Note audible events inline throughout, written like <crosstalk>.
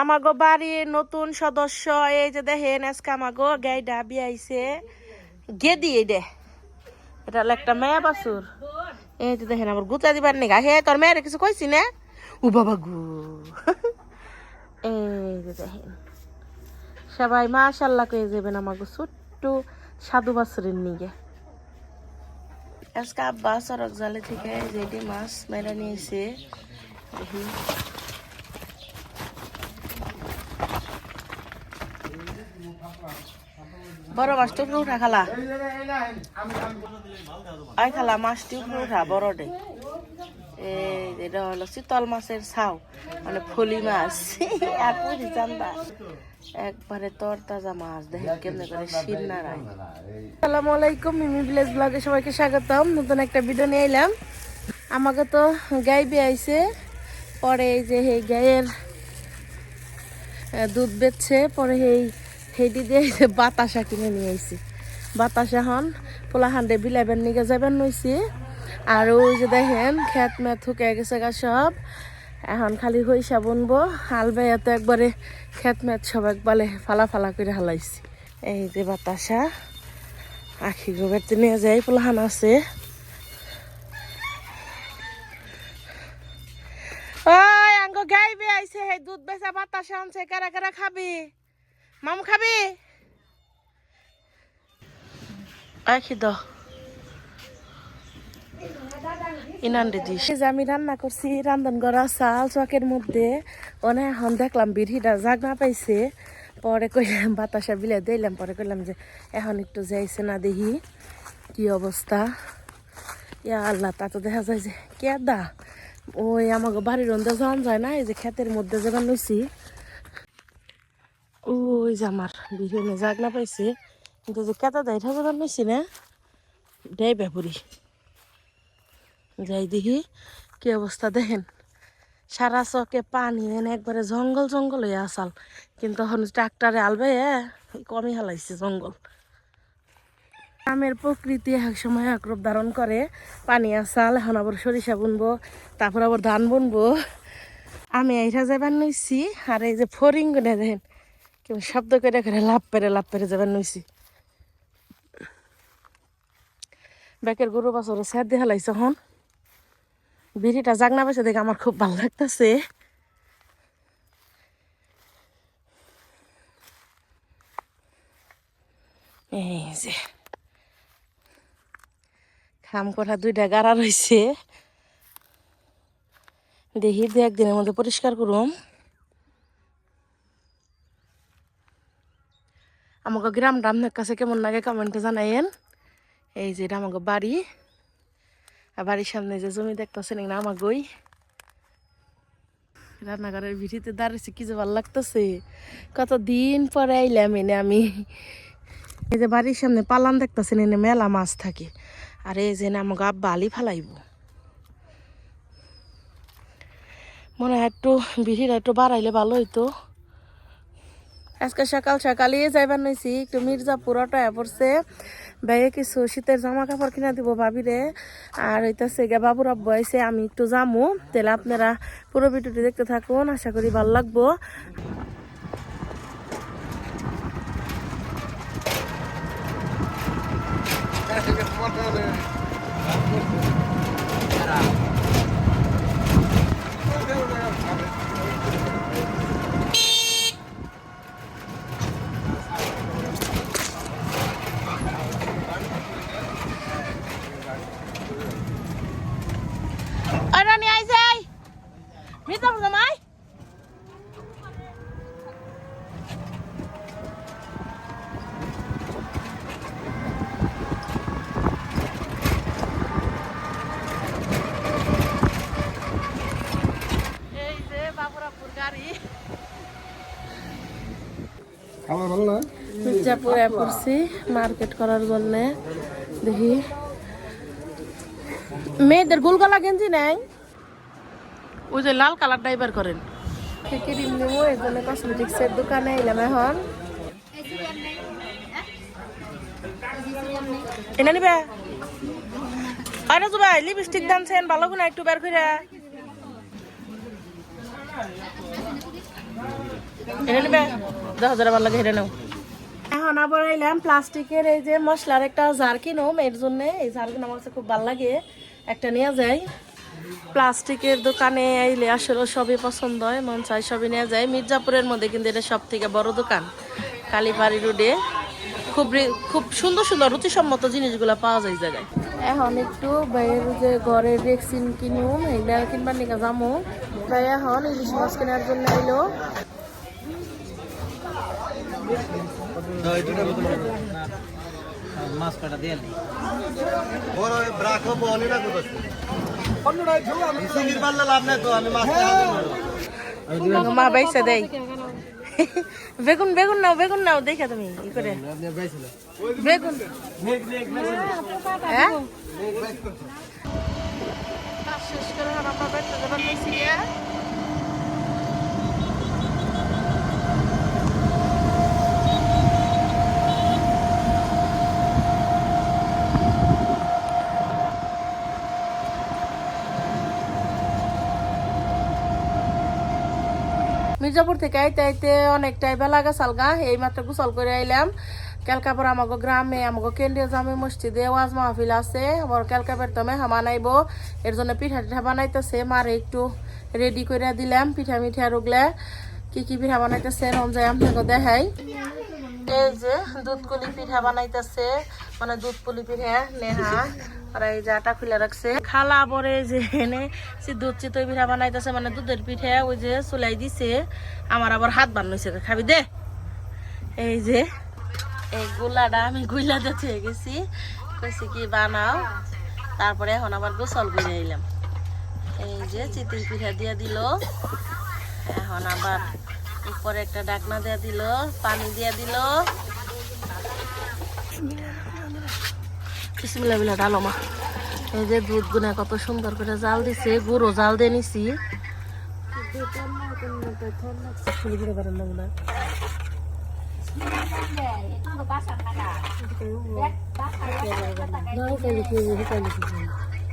আমাগো বাড়ির নতুন সদস্য, এই যে দেখেন আজকে আমাগো গাইডা বিয়াইছে গেদি এই দে। এটা হলো একটা মেয়া বাসুর এই যে দেখেন আমার গুতা দিবার নিগা। হে, তোর মেয়ের কিছু কইছি না? ও বাবা গু। <laughs> এই যে দেখেন। সবাই মাশাল্লাহ কয়ে যাবেন আমাকে ছোট্ট সাধু বাছুরের নিগে। আজকে আব্বা সড়ক জালে থেকে যেটি মাছ মেরা নিয়েছে দেখি। বড় মাছটা উপরে উঠা খালা? আই খালা মাছটি উপরে উঠা এই এটা হলো শীতল মাছের ছাও মানে ফলি মাছ। <laughs> আর পুরি চান্দা একবারে তর তাজা মাছ, দেখে কেমনে করে শির নাড়ায় আসসালামু আলাইকুম, মিমি ভিলেজ ব্লগে সবাইকে স্বাগতম। নতুন একটা ভিডিও নিয়ে এলাম আমাকে তো গাই বিয়াইছে, পরে যে এই গায়ের দুধ বেচছে, পরে এই হেডি দিয়ে বাতাসা কিনে নিয়ে আইছি। বাতাসা হন পোলা হান্ডে বিলাইবেন নিকে যাবেন নইছি। আর ওই যে দেখেন, খেত মেত থুকে গেছে গা সব। এখন খালি হইসা বুনবো। হাল বেয়া তো একবারে খেত মেত সব একবারে ফালা ফালা করে হালাইছি। এই যে বাতাসা, আখি গোবেরতে নিয়ে যাই পোলাহান আছে। ওই আঙ্গ গাইবে আইছে, হে দুধ বেচা বাতাসা আনছে, কারা কারা খাবি? মামু খাবি? আখি দ আমি রান্না করছি রান্ধন করা চাল চকের মধ্যে। অনেক এখন দেখলাম বিড়িটা জাগ না পাইছে। পরে কইলাম বাতাসা বিলে দিলাম পরে কইলাম যে এখন একটু যাইছে না দেখি কি অবস্থা। ইয়া আল্লাহ তা তো দেখা যায় যে কেদা ওই আমাকে বাড়ির রন্ধে যাওয়া যায় না এই যে ক্ষেতের মধ্যে যখন লইছি ওই যে আমার বিরিয়ানি জাগ না পাইছে। কিন্তু যে কেতা দেয় যখন লইছি না দেয় ব্যাপুরি যাই দেখি কি অবস্থা দেখেন। সারা চকে পানি এনে একবারে জঙ্গল জঙ্গল হয়ে আসাল কিন্তু এখন ট্রাক্টারে আলবে কমই হালাইছে জঙ্গল। গ্রামের প্রকৃতি এক সময় এক রূপ ধারণ করে। পানি আসাল এখন আবার সরিষা বুনবো, তারপর আবার ধান বুনবো। আমি এইটা যাবার নইছি আর এই যে ফরিং করে দেখেন শব্দ করে করে লাভ পেরে লাভ পেরে যাবার নইছি। ব্যাকের গরু বাছরে স্যার দিয়ে হালাইছে হন। বিড়িটা জাগনা পাইছে দেখে আমার খুব ভালো লাগতেছে। এই যে। খাম করা দুইটা গাড়া রয়েছে দেখি দু একদিনের মধ্যে পরিষ্কার করুম। আমাকে গ্রামটা আপনার কাছে কেমন লাগে কমেন্টে জানাইয়েন। এই যে আমাকে বাড়ি। বাড়ির সামনে যে জমি দেখতেছেন না আমাগই। রান্নাঘরের ভিটিতে দাঁড়িয়েছি কি যে ভালো লাগতেছে। কত দিন পরে আইলাম এনে আমি। এই যে বাড়ির সামনে পালান দেখতেছেন, এনে মেলা মাছ থাকে। আর এই যে আমাকে আব্বা ফালাইব। মনে হয় একটু ভিড়িটা একটু বাড়াইলে ভালো হইতো। আজকে সকাল সকালে যাইবার নইছি, একটু মির্জাপুর অটোয়া পড়ছে। ব্যাগে কিছু শীতের জামা কাপড় কিনা দিব ভাবিরে। আর হইতাছে গে বাবুর আব্বু আইছে, আমি একটু যামু। তাহলে আপনারা পুরো ভিডিওটি দেখতে থাকুন, আশা করি ভালো লাগবো। ওই রানি আইছে মির্জাপুর জামাই এই যে বাবুরাপুর গাড়ি আমার ভালো না মির্জাপুরে পড়ছি মার্কেট করার জন্য। দেখি। মেয়েদের গোলগলা গেঞ্জি নাই? ওই যে লাল কালার ড্রাইভার করেন। ক্রিম নিবো এই জন্য কসমেটিক্সের দোকানে এলাম এখন। এনে নিবে? আরে ভাই লিপস্টিক দানছেন ভালো করে একটু বের করে এটা নেবে? দশ হাজার আমার লাগে হেরে নাও। এখন আবার এলাম প্লাস্টিকের এই যে মশলার একটা জার কিনুম এর জন্য এই জার কিনা আমার কাছে খুব ভালো লাগে। একটা নিয়ে যাই। প্লাস্টিকের দোকানে আইলে আসলে সবই পছন্দ হয় মন চাই সবই নেওয়া যায় মির্জাপুরের মধ্যে কিন্তু এটা সব থেকে বড় দোকান কালীবাড়ি রোডে। খুব খুব সুন্দর সুন্দর রুচিসম্মত জিনিসগুলো পাওয়া যায় জায়গায়। এখন একটু বাইরের যে ঘরের ভ্যাকসিন কিনুম এইটা কিনবার নিকা যামো। তাই এখন ইলিশ মাছ কেনার জন্য এলো মাছ কাটা দিয়ে বড় ব্রাকো বলে না তো সিঙ্গির পাল্লা লাভ নাই তো আমি মাছ মা বাইসা দেয় বেগুন বেগুন নাও বেগুন নাও দেখে তুমি ই করে। বেগুন। হ্যাঁ শেষ করে আমরা বেড়াতে যাবার মির্জাপুর থেকে আইতে আইতে অনেকটাই বেলা গেছাল গা। এই মাত্র গুসল করে আইলাম। ক্যালকাপুর আমাকে গ্রামে আমাকে কেন্দ্রীয় জামে মসজিদে ওয়াজ মাহফিল আছে। আমার ক্যালকাপের তোমে হামা বানাইব এর জন্য পিঠা টিঠা বানাইতেছে। মারে একটু রেডি করে দিলাম পিঠা মিঠা রুগলে। কি কি পিঠা বানাইতেছে রমজাই আমি দেখাই। এই যে দুধ কুলি পিঠা বানাইতেছে মানে দুধ পুলি পিঠা, নেহা। এই যে রাখছে। খালা যে এনে দুধ চিতই পিঠা বানাইতেছে মানে দুধের পিঠা ওই যে চুলাই দিছে, আমার আবার হাত বানাইছে খাবি দে। এই যে এই আমি গেছি কি বানাও। তারপরে এখন আবার গোসল করে এই যে চিতই পিঠা দিয়ে দিল। এখন আবার উপরে একটা ডাকনা দিয়ে দিল পানি দিয়ে দিল। ডালো মা। এই যে দুধ গুনা কত সুন্দর করে জাল দিছে গুঁড়ো জাল দিয়ে নিছি।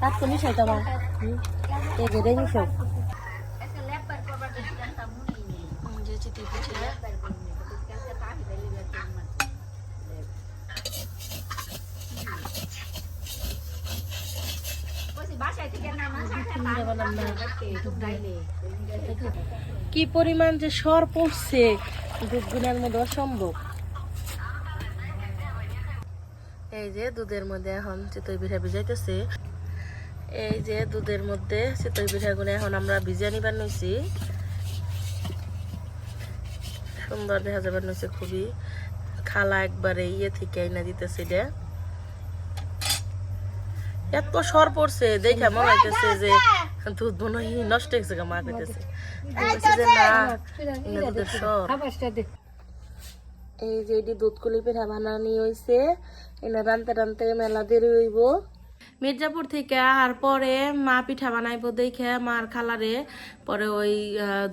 তার তো মিশাই তোমার এই যে মিশাও যে চিতি পিঠে কি পরিমাণ যে সর পড়ছে দুধগুলোর মধ্যে অসম্ভব। এই যে দুধের মধ্যে এখন চিতই পিঠা ভিজাইতেছে। এই যে দুধের মধ্যে চিতই পিঠাগুলো এখন আমরা ভিজিয়ে নিবার নইছি সুন্দর দেখা যাবে নইছে খুবই খালা একবারে ইয়ে থেকে আইনা দিতেছে এটা। এত সর পড়ছে দেখে মনে হইতেছে যে দুধ মনে হয় নষ্ট হয়েছে গা মা কইতেছে। আমি যে না দুধের সর। এই যে এটি দুধ কুলি পিঠা বানানি হইছে এনে রানতে রানতে মেলা দেরি হইব। মির্জাপুর থেকে আর পরে মা পিঠা বানাইবো দেখে মার খালারে। পরে ওই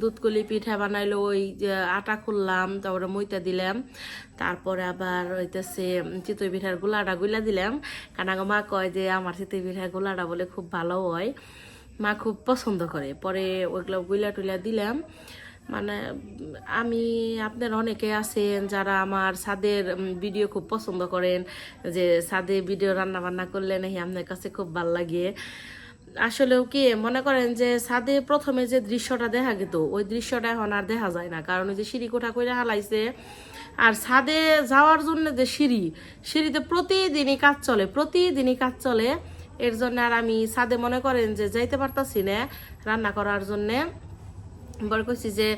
দুধকুলি পিঠা বানাইলো, ওই আটা খুললাম, তারপরে মইতা দিলাম। তারপরে আবার হইতেছে চিতই পিঠার গুলাটা গুলা দিলাম। আগে মা কয় যে, আমার চিতই পিঠার গোলাটা বলে খুব ভালো হয়। মা খুব পছন্দ করে। পরে ওইগুলো গুলা টুলা দিলাম। মানে আমি, আপনার অনেকে আছেন যারা আমার ছাদের ভিডিও খুব পছন্দ করেন, যে ছাদে ভিডিও রান্না বান্না করলে নাকি আপনার কাছে খুব ভালো লাগে। আসলেও কি, মনে করেন যে ছাদে প্রথমে যে দৃশ্যটা দেখা যেত ওই দৃশ্যটা এখন আর দেখা যায় না। কারণ ওই যে সিঁড়ি কোঠা করে হালাইছে, আর ছাদে যাওয়ার জন্য যে সিঁড়ি, সিঁড়িতে প্রতিদিনই কাজ চলে, প্রতিদিনই কাজ চলে। এর জন্য আর আমি ছাদে মনে করেন যে যাইতে পারতাছি না রান্না করার জন্যে। বলে কইছি যে,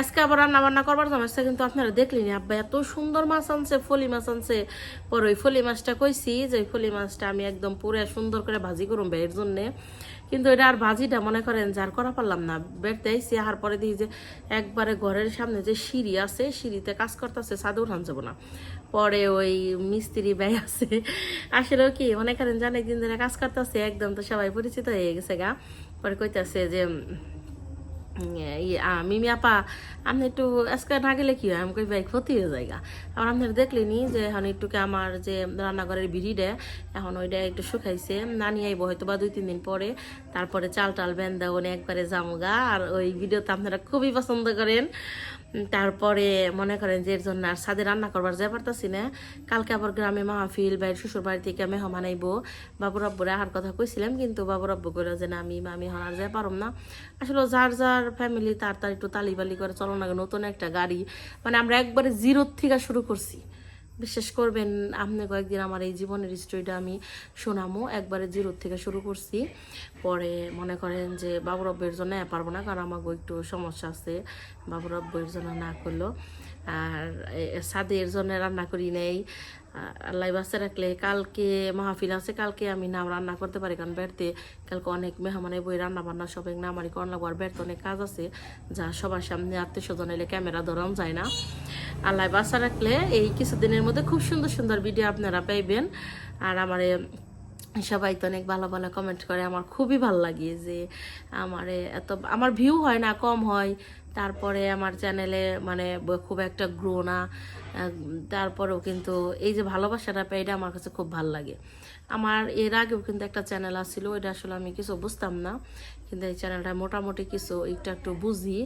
আজকে আবার রান্না বান্না করবার জন্য কিন্তু আপনারা দেখলেনি আব্বা, এত সুন্দর মাছ আনছে, ফলি মাছ আনছে। পরে ওই ফলি মাছটা কইছি যে ফলি মাছটা আমি একদম পুরো সুন্দর করে ভাজি করুম এর জন্যে। কিন্তু এটা আর ভাজিটা মনে করেন যার করা পারলাম না। বেড়তে আইসি আহার পরে দেখি যে একবারে ঘরের সামনে যে সিঁড়ি আছে, সিঁড়িতে কাজ করতেছে সাদে উঠান যাব না। পরে ওই মিস্ত্রি ব্যয় আছে আসলে কি, মনে করেন জানে দিন ধরে কাজ করতেছে, একদম তো সবাই পরিচিত হয়ে গেছে গা। পরে কইতাছে যে মিমি আপা আপনি একটু আজকে না গেলে কি হয়? আমি কই ভাই ক্ষতি হয়ে যায় আবার দেখলে দেখলেনি যে এখন একটুকে আমার যে রান্নাঘরের বিড়িটা, এখন ওইটা একটু শুকাইছে, না নিয়ে আইব হয়তো বা দুই, তিন দিন পরে। তারপরে চাল টাল বেন্দা ওনে একবারে জামগা আর ওই ভিডিওতে আপনারা খুবই পছন্দ করেন। তারপরে মনে করেন যে এর জন্য আর সাদে রান্না করবার যে পারতাছি না কালকে আবার গ্রামে মাহফিল বাইর শ্বশুর বাড়ি থেকে মেহমান আইব। বাবুর আব্বুরে আহার কথা কইছিলাম, কিন্তু বাবুর আব্বু করে যে না, আমি আমি হনার যে পারম না। আসলে যার যার ফ্যামিলি তার তার একটু তালিবালি করে চলো না নতুন একটা গাড়ি। মানে আমরা একবারে জিরোর থেকে শুরু করছি। বিশ্বাস করবেন, আপনি কয়েকদিন আমার এই জীবনের স্টোরিটা আমি শোনামো। একবারে জিরোর থেকে শুরু করছি। পরে মনে করেন যে বাবুর আব্বুর জন্য পারব না, কারণ আমাকে একটু সমস্যা আছে। বাবুর আব্বুর জন্য না করল। আর সাদের জন্য রান্না করি নেই। আল্লাহ বাচ্চা রাখলে কালকে মাহফিল আছে, কালকে আমি নাম রান্না করতে পারি, কারণ বেড়তে কালকে অনেক মেহমানে বই রান্না বান্না সব এক নামারি করান লাগবো আর বেড়তে অনেক কাজ আছে, যা সবার সামনে আত্মীয় স্বজন এলে ক্যামেরা ধরানো যায় না। আল্লাহ বাসা রাখলে এই কিছুদিনের মধ্যে খুব সুন্দর সুন্দর ভিডিও আপনারা পাইবেন। আর আমার সবাই তো অনেক ভালো ভালো কমেন্ট করে, আমার খুবই ভালো লাগে যে আমার এত, আমার ভিউ হয় না, কম হয়। তারপরে আমার চ্যানেলে মানে খুব একটা গ্রো না। তারপরেও কিন্তু এই যে ভালোবাসাটা পাই এটা আমার কাছে খুব ভালো লাগে। আমার এর আগেও কিন্তু একটা চ্যানেল আসছিল এটা আসলে আমি কিছু বুঝতাম না। কিন্তু এই চ্যানেলটা মোটামুটি কিছু একটু একটু বুঝি।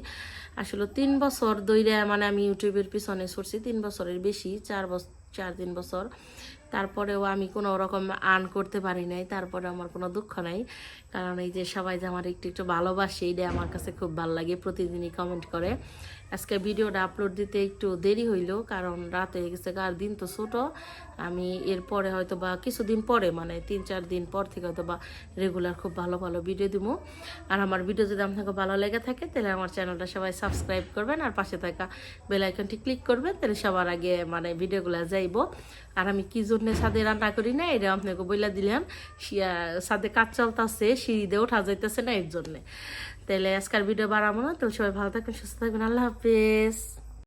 আসলে তিন বছর দইরা মানে আমি ইউটিউবের পিছনে ছড়ছি তিন বছরের বেশি, চার বছর চার তিন বছর। তারপরেও আমি কোনো রকম আর্ন করতে পারি নাই তারপরে আমার কোনো দুঃখ নাই। কারণ এই যে সবাই যে আমার একটু একটু ভালোবাসে এটা আমার কাছে খুব ভালো লাগে, প্রতিদিনই কমেন্ট করে। আজকে ভিডিওটা আপলোড দিতে একটু দেরি হইল, কারণ রাত হয়ে গেছে আর দিন তো ছোট। আমি এরপরে হয়তো বা কিছুদিন পরে মানে তিন চার দিন পর থেকে হয়তো বা রেগুলার খুব ভালো ভালো ভিডিও দিব আর আমার ভিডিও যদি আপনাকে ভালো লেগে থাকে, তাহলে আমার চ্যানেলটা সবাই সাবস্ক্রাইব করবেন, আর পাশে থাকা বেল আইকনটি ক্লিক করবেন, তাহলে সবার আগে মানে ভিডিওগুলো যাইব। আর আমি কি জন্য ছাদে রান্না করি না, এটা আপনাকে বইলা দিলাম ছাদে কাজ চলতেছে সিঁড়ি দিয়ে ওঠা যাইতেছে না এর জন্যে। তাহলে আজকাল ভিডিও বাড়াবো না। তো সবাই ভালো থাকবেন সুস্থ থাকবেন। আল্লাহ হাফেজ।